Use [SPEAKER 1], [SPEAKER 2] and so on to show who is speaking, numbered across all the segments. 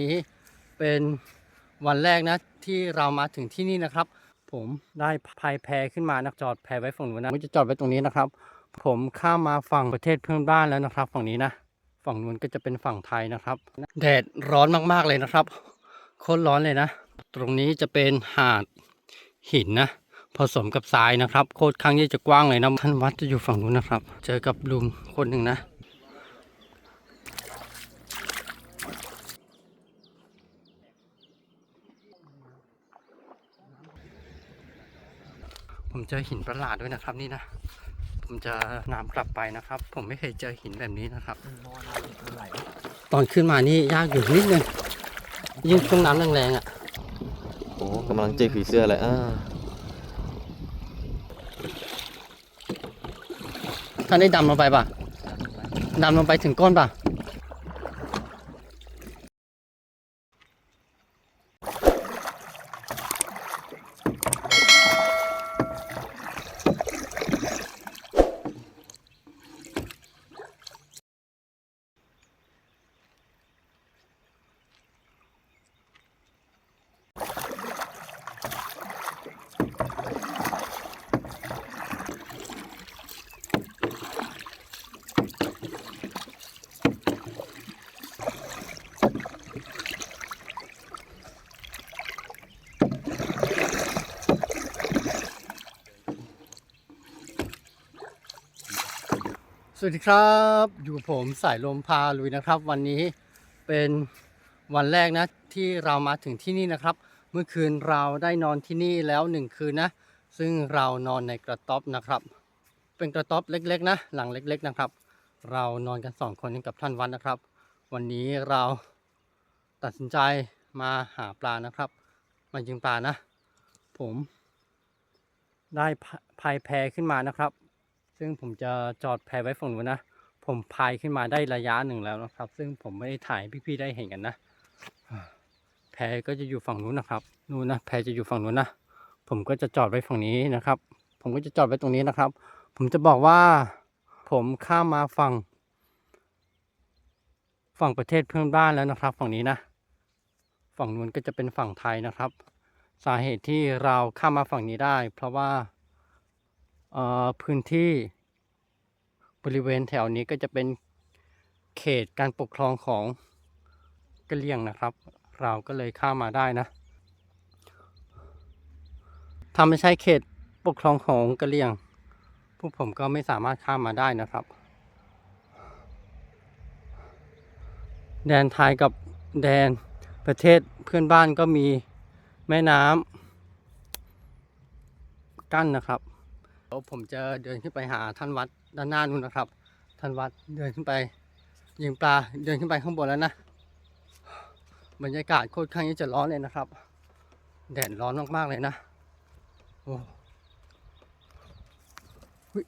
[SPEAKER 1] นี้เป็นวันแรกนะที่เรามาถึงที่นี่นะครับ ผมได้พายแพขึ้นมานะจอดแพไว้ฝั่งนู้นนะผมจะจอดไว้ตรงนี้นะครับ ผมข้ามมาฝั่งประเทศเพื่อนบ้านแล้วนะครับ ฝั่งนี้นะฝั่งนู้นก็จะเป็นฝั่งไทยนะครับ แดดร้อนมากๆเลยนะครับโคตรร้อนเลยนะ ตรงนี้จะเป็นหาดหินนะผสมกับทรายนะครับ โคตรครั้งที่จะกว้างเลยนะท่านวัดจะอยู่ฝั่งนู้นนะครับ เจอกับลุงคนหนึ่งนะ ผมเจอหินประหลาดด้วยนะครับนี่นะ ผมจะนำกลับไปนะครับ ผมไม่เคยเจอหินแบบนี้นะครับ ตอนขึ้นมานี่ยากอยู่นิดนึงยิ่งช่วงน้ำแรงๆอะ
[SPEAKER 2] โอ้กำลังเจอผีเสื้อเลยอ่า
[SPEAKER 1] ท่านได้ดำลงไปป่ะดำลงไปถึงก้นป่ะ วัสดีครับ อยู่ผมสายลมพาลุยนะครับ วันนี้เป็นวันแรกนะที่เรามาถึงที่นี่นะครับ เมื่อคืนเราได้นอนที่นี่แล้วหนึ่งคืนนะ ซึ่งเรานอนในกระต๊อบนะครับ เป็นกระต๊อบเล็กๆ นะ หลังเล็ก ๆนะครับ เรานอนกันสองคนกับท่านวันนะครับ วันนี้เราตัดสินใจมาหาปลานะครับมายิงปลานะ ผมได้พายแพขึ้นมานะครับ ซึ่งผมจะจอดแพไว้ฝั่งนู้นนะ ผมพายขึ้นมาได้ระยะหนึ่งแล้วนะครับ ซึ่งผมไม่ได้ถ่ายพี่ๆได้เห็นกันนะ แพก็จะอยู่ฝั่งนู้นนะครับ นู้นนะ แพจะอยู่ฝั่งนู้นนะ ผมก็จะจอดไว้ฝั่งนี้นะครับ ผมก็จะจอดไว้ตรงนี้นะครับ ผมจะบอกว่าผมข้ามมาฝั่ง ฝั่งประเทศเพื่อนบ้านแล้วนะครับ ฝั่งนี้นะ ฝั่งนู้นก็จะเป็นฝั่งไทยนะครับ สาเหตุที่เราข้ามมาฝั่งนี้ได้ เพราะว่า พื้นที่บริเวณแถวนี้ก็จะเป็นเขตการปกครองของกะเหรี่ยงนะครับ เราก็เลยข้ามมาได้นะถ้าไม่ใช่เขตปกครองของกะเหรี่ยง พวกผมก็ไม่สามารถข้ามมาได้นะครับ แดนไทยกับแดนประเทศเพื่อนบ้านก็มีแม่น้ำกั้นนะครับ ยวผมจะเดินขึ้นไปหาท่านวัดด้านหน้านู่นนะครับ ท่านวัดเดินขึ้นไป ยิงปลาเดินขึ้นไปข้างบนแล้วนะบรรยากาศโคตรข้างนี้จะร้อนเลยนะครับ แดดร้อนมากๆเลยนะโอ้หึ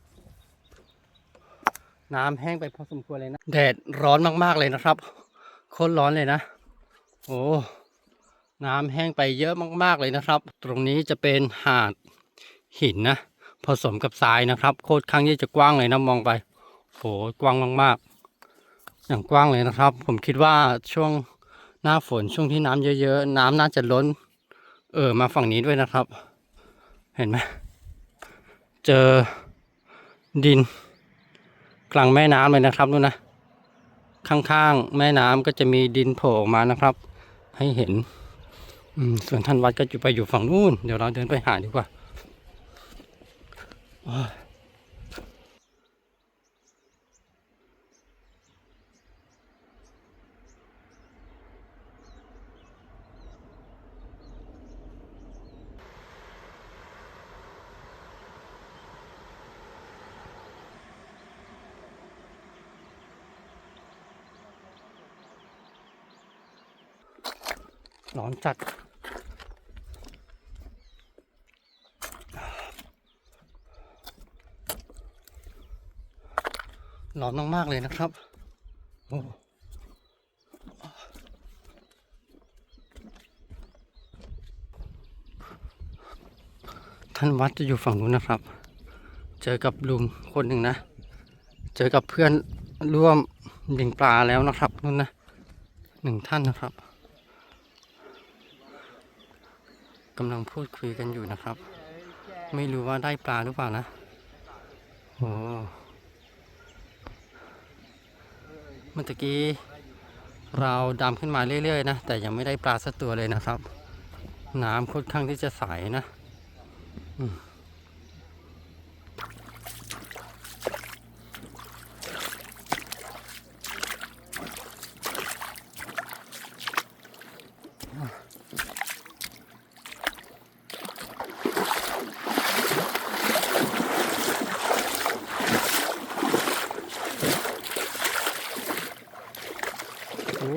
[SPEAKER 1] น้ำแห้งไปพอสมควรเลยนะ แดดร้อนมากๆเลยนะครับโคตรร้อนเลยนะ โอ้น้ำแห้งไปเยอะมากๆเลยนะครับ ตรงนี้จะเป็นหาดหินนะ ผสมกับทรายนะครับ โคตรครั้งที่จะกว้างเลยนะมองไปโหกว้างมากๆ อย่างกว้างเลยนะครับ ผมคิดว่าช่วงหน้าฝนช่วงที่น้ำเยอะๆ น้ำน่าจะล้น เออมาฝั่งนี้ด้วยนะครับ เห็นไหมเจอดิน กลางแม่น้ำเลยนะครับนู่นนะข้างๆ แม่น้ำก็จะมีดินโผล่ออกมานะครับ ให้เห็นส่วนท่านวัดก็อยู่ไปอยู่ฝั่งนู้น เดี๋ยวเราเดินไปหาดีกว่า ร้อนจัด หลอนมากๆเลยนะครับท่านวัดจะอยู่ฝั่งนู้นนะครับ เจอกับลุงคนหนึ่งนะ เจอกับเพื่อนร่วมยิงปลาแล้วนะครับนู่นนะหนึ่งท่านนะครับกำลังพูดคุยกันอยู่นะครับ ไม่รู้ว่าได้ปลาหรือเปล่านะโอ้ มื่อกี้เราดำขึ้นมาเรื่อยๆนะแต่ยังไม่ได้ปลาสักตัวเลยนะครับ น้ำค่อนข้างที่จะใสนะอืมโอ้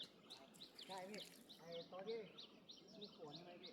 [SPEAKER 1] ใช่พี่ไอ้ตอนที่มีฝนเลยพี่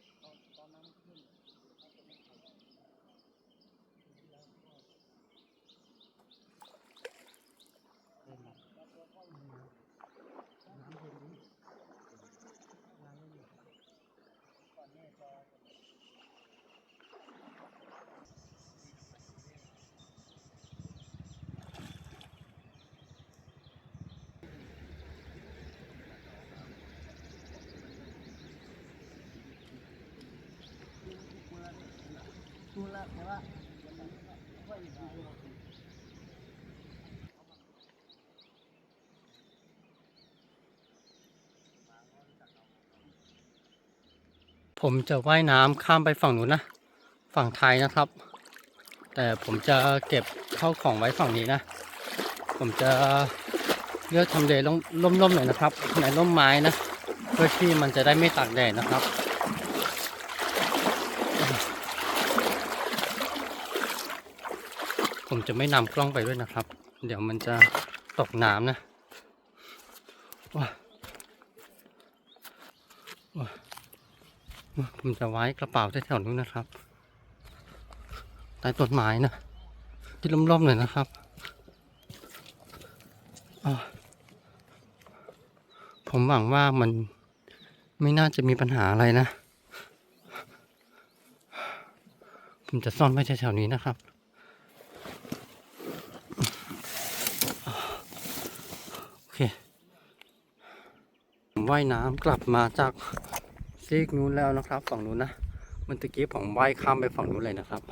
[SPEAKER 1] ผมจะว่ายน้ำข้ามไปฝั่งนู้นนะ ฝั่งไทยนะครับ แต่ผมจะเก็บเข้าของไว้ฝั่งนี้นะ ผมจะเลือกทำเลร่มๆหน่อยนะครับในร่มไม้นะ เพื่อที่มันจะได้ไม่ตากแดดนะครับ ผม จะไม่นำกล้องไปด้วยนะครับ เดี๋ยวมันจะตกน้ำนะว้าว้าผมจะไว้กระเป๋าแถวๆนู้นนะครับใต้ต้นไม้นะ ที่ร่มๆหน่อยนะครับอ่าผมหวังว่ามันไม่น่าจะมีปัญหาอะไรนะ ผมจะซ่อนไว้แถวๆนี้นะครับ โอเค ผม ว่ายน้ำกลับมาจากซีกนู้นแล้วนะครับ ฝั่งนู้นนะเมื่อตะกี้ผมว่ายข้ามไปฝั่งนู้นเลยนะครับ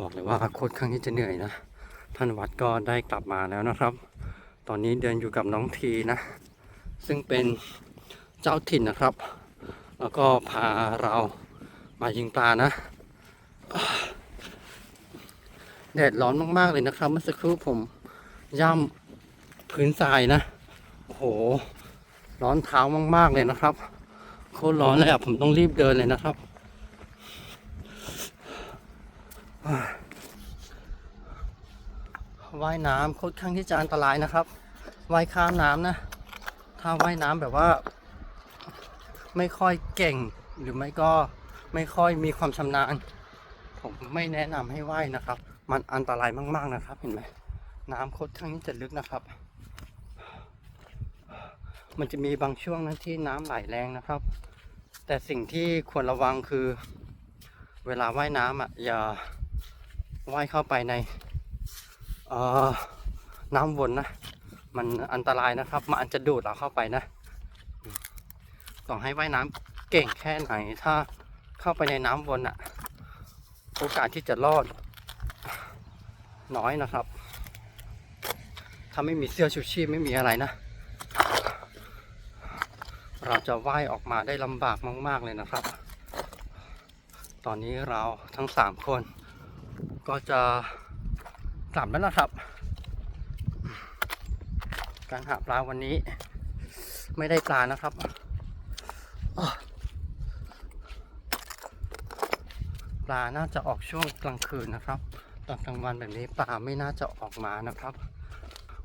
[SPEAKER 1] บอกเลยว่าโคตรครั้งที่จะเหนื่อยนะท่านวัดก็ได้กลับมาแล้วนะครับ ตอนนี้เดินอยู่กับน้องทีนะ ซึ่งเป็นเจ้าถิ่นนะครับ แล้วก็พาเรามายิงปลานะแดดร้อนมากๆเลยนะครับ เมื่อสักครู่ผมย่ำพื้นทรายนะโอ้โห ร้อนเท้ามาก ๆ เลยนะครับโคตรร้อนเลยอะผมต้องรีบเดินเลยนะครับว่ายน้ำค่อนข้างที่จะอันตรายนะครับว่ายข้ามน้ำนะ ถ้าว่ายน้ำแบบว่า ไม่ค่อยเก่งหรือไม่ก็ไม่ค่อยมีความชำนาญ ผมไม่แนะนำให้ว่ายนะครับ มันอันตรายมาก ๆนะครับ เห็นไหมน้ำค่อนข้างที่จะลึกนะครับ มันจะมีบางช่วงนะที่น้ำไหลแรงนะครับ แต่สิ่งที่ควรระวังคือ เวลาว่ายน้ำอะอย่าว่ายเข้าไปในน้ำวนนะ มันอันตรายนะครับ มันอาจจะดูดเราเข้าไปนะต่อให้ว่ายน้ำเก่งแค่ไหน ถ้าเข้าไปในน้ำวนอะ โอกาสที่จะรอด น้อยนะครับ ถ้าไม่มีเสื้อชูชีพไม่มีอะไรนะ เราจะว่ายออกมาได้ลำบากมาก ๆ เลยนะครับ ตอนนี้เราทั้งสามคน ก็จะกลับแล้วนะครับ การหาปลาวันนี้ ไม่ได้ปลานะครับปลาน่าจะออกช่วงกลางคืนนะครับ ตอนกลางวันแบบนี้ปลาไม่น่าจะออกมานะครับ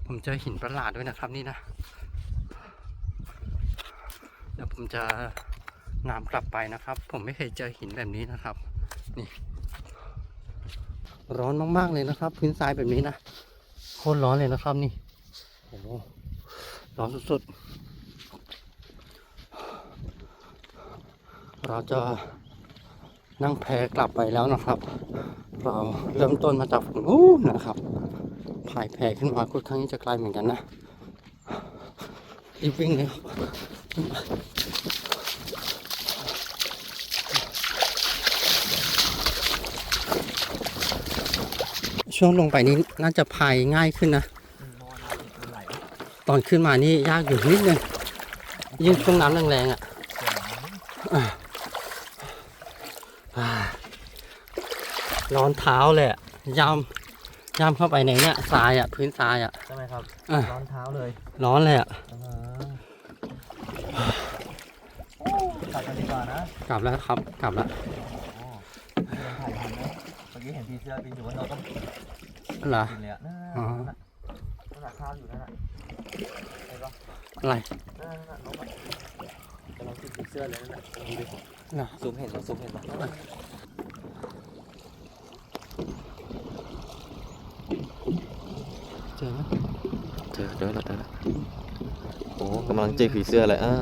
[SPEAKER 1] ผมเจอหินประหลาดด้วยนะครับนี่นะ ผมจะน้ำกลับไปนะครับ ผมไม่เคยเจอหินแบบนี้นะครับ นี่ ร้อนมากๆเลยนะครับ พื้นทรายแบบนี้นะโคตรร้อนเลยนะครับนี่โอ้ร้อนสุดๆ เราจะนั่งแพกลับไปแล้วนะครับ เราเริ่มต้นมาจากฝั่งนู้นนะครับพายแพขึ้นมาค่อนข้างที่จะไกลเหมือนกันนะรีบวิ่งเลยครับ ช่วงลงไปนี้น่าจะพายง่ายขึ้นนะ ตอนขึ้นมานี่ยากอยู่นิดนึง ยิ่งช่วงน้ำแรงๆอะอะอ่าร้อนเท้าเลยอะยำยำเข้าไปในเนี่ยทรายอะ พื้นทรายอะ
[SPEAKER 2] ใช่ไหมครับ
[SPEAKER 1] อะ
[SPEAKER 2] ร้อนเท้าเลย
[SPEAKER 1] ร้อนเลยอะ
[SPEAKER 2] กลับกันดีก ว่านะ
[SPEAKER 1] กลับแล้วครับ กลับแล้ว
[SPEAKER 2] ถ่ายทันไหมเมื่อกี้เห็นผีเสื้อบินอยู่บนโต๊ะต้อง
[SPEAKER 1] เหรอ
[SPEAKER 2] บินเลยอะนั่น
[SPEAKER 1] อ๋อ
[SPEAKER 2] น่ะนั่นน่ะข้าวอยู่นั่นน่ะเห็นปะ
[SPEAKER 1] อะไร
[SPEAKER 2] นั่นน่ะนั่นน่ะนกอะกำลังติดผีเสื้อเลยนั่นน่ะดูดิ
[SPEAKER 1] เหรอ
[SPEAKER 2] ซูมเห็นปะซูมเห็นปะ
[SPEAKER 1] เจอไหม
[SPEAKER 2] เจอเจอแล้วเจอแล้วโอ้กำลังเจอผีเสื้อเลยอ่า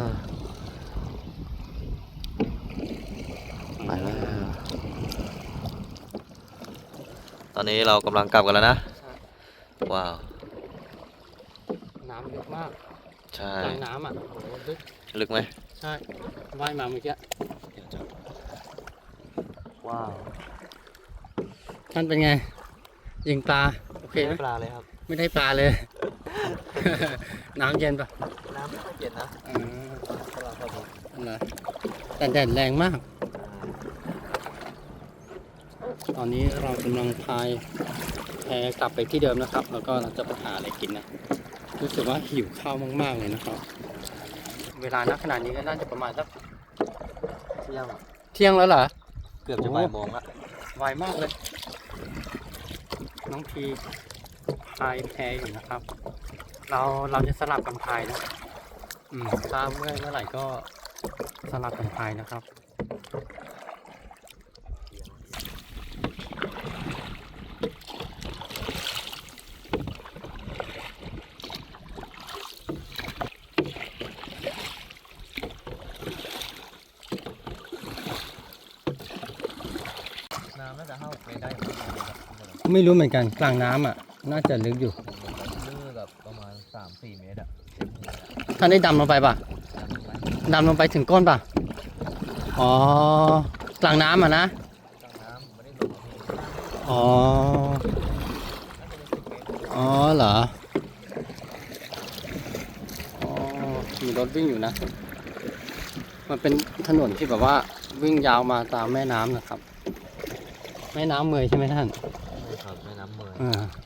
[SPEAKER 2] ไปแล้วต อนนี้เรากำลังกลับกันแล้วนะ ว้าว
[SPEAKER 1] น้ำลึกมาก
[SPEAKER 2] ใช่
[SPEAKER 1] กลางน้ำอะโอ้โหลึก
[SPEAKER 2] ลึกไหม
[SPEAKER 1] ใช่ว่ายมาเมื่อกี้
[SPEAKER 2] ว้าว
[SPEAKER 1] ท่านเป็นไง ยิงปลาโอเคไหม
[SPEAKER 2] ปลาเลยครับ
[SPEAKER 1] ไม่ได้ปลาเลย น้ำเย็นปะ
[SPEAKER 2] น้ำไม่ค่อยเย็นนะ
[SPEAKER 1] อ่า
[SPEAKER 2] ปลาครับผม
[SPEAKER 1] เหรอแต่แดดแรงมาก ตอนนี้เรากำลังพายแพกลับไปที่เดิมนะครับ แล้วก็เราจะไปหาอะไรกินนะ รู้สึกว่าหิวข้าวมากๆเลยนะครับ เวลานักขนาดนี้ก็น่าจะประมาณสัก
[SPEAKER 2] เที่ยง
[SPEAKER 1] เที่ยงแล้วเหรอ
[SPEAKER 2] เกือบจะบ่ายโมงละ
[SPEAKER 1] ไวมากเลย น้องทีพายแพอยู่นะครับ เราเราจะสลับกันพายนะ อืมถ้าเมื่อยเมื่อไหร่ก็สลับกันพายนะครับ
[SPEAKER 2] น้ำน่าจะเข้าไปได้ประมาณนี้ครับ
[SPEAKER 1] ไม่รู้เหมือนกันกลางน้ำอะ น่าจะลึกอยู่
[SPEAKER 2] ลื่อแบบประมาณ3-4เมตรอะ
[SPEAKER 1] ท่านได้ดำลงไปป่ะดำลงไปถึงก้นป่ะ อ๋อ กลางน้ำอะนะ
[SPEAKER 2] กลางน้ำไม่ได้ลงที่
[SPEAKER 1] อ๋อ
[SPEAKER 2] น่าจะเป็น10เมตร
[SPEAKER 1] อ๋อเหรอ อ๋อ มีรถวิ่งอยู่นะ มันเป็นถนนที่แบบว่าวิ่งยาวมาตามแม่น้ำนะครับ แม่น้ำเมยใช่ไหมท่าน
[SPEAKER 2] ใ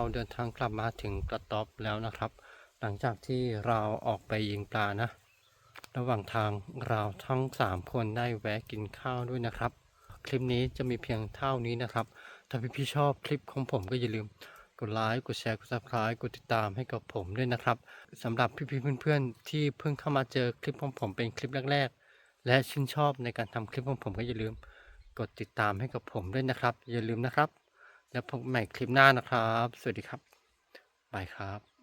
[SPEAKER 2] เรา
[SPEAKER 1] เดินทางกลับมาถึงกระต๊อบแล้วนะครับ หลังจากที่เราออกไปยิงปลานะ ระหว่างทางเราทั้ง 3 คนได้แวะกินข้าวด้วยนะครับ คลิปนี้จะมีเพียงเท่านี้นะครับ ถ้าพี่ๆชอบคลิปของผมก็อย่าลืมกดไลค์ กดแชร์ กด subscribe กดติดตามให้กับผมด้วยนะครับสำหรับพี่ๆเพื่อนๆ ที่เพิ่งเข้ามาเจอคลิปของผมเป็นคลิปแรกๆ และชื่นชอบในการทำคลิปของผมก็อย่าลืม กดติดตามให้กับผมด้วยนะครับ อย่าลืมนะครับ แล้วพบใหม่คลิปหน้านะครับ สวัสดีครับ บายครับ